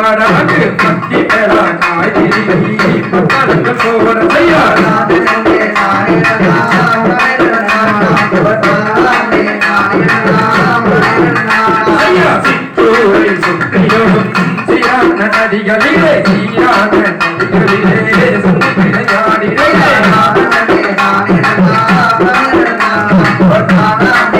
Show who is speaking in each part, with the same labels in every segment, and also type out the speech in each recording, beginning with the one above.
Speaker 1: பாடாது பக்தி மேலா காயிரி பரந்த சோவர ஐயா ஐயா சித்தூரை சுற்றியோ சீரான நடிகளிலே சீரான நடிகளிலே சுற்றியாடிலே
Speaker 2: நானே நானே நானே நானே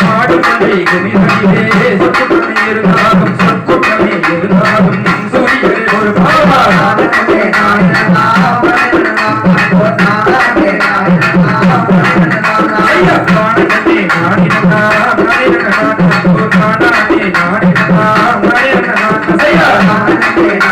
Speaker 1: நாடு மலை குடி இருந்தா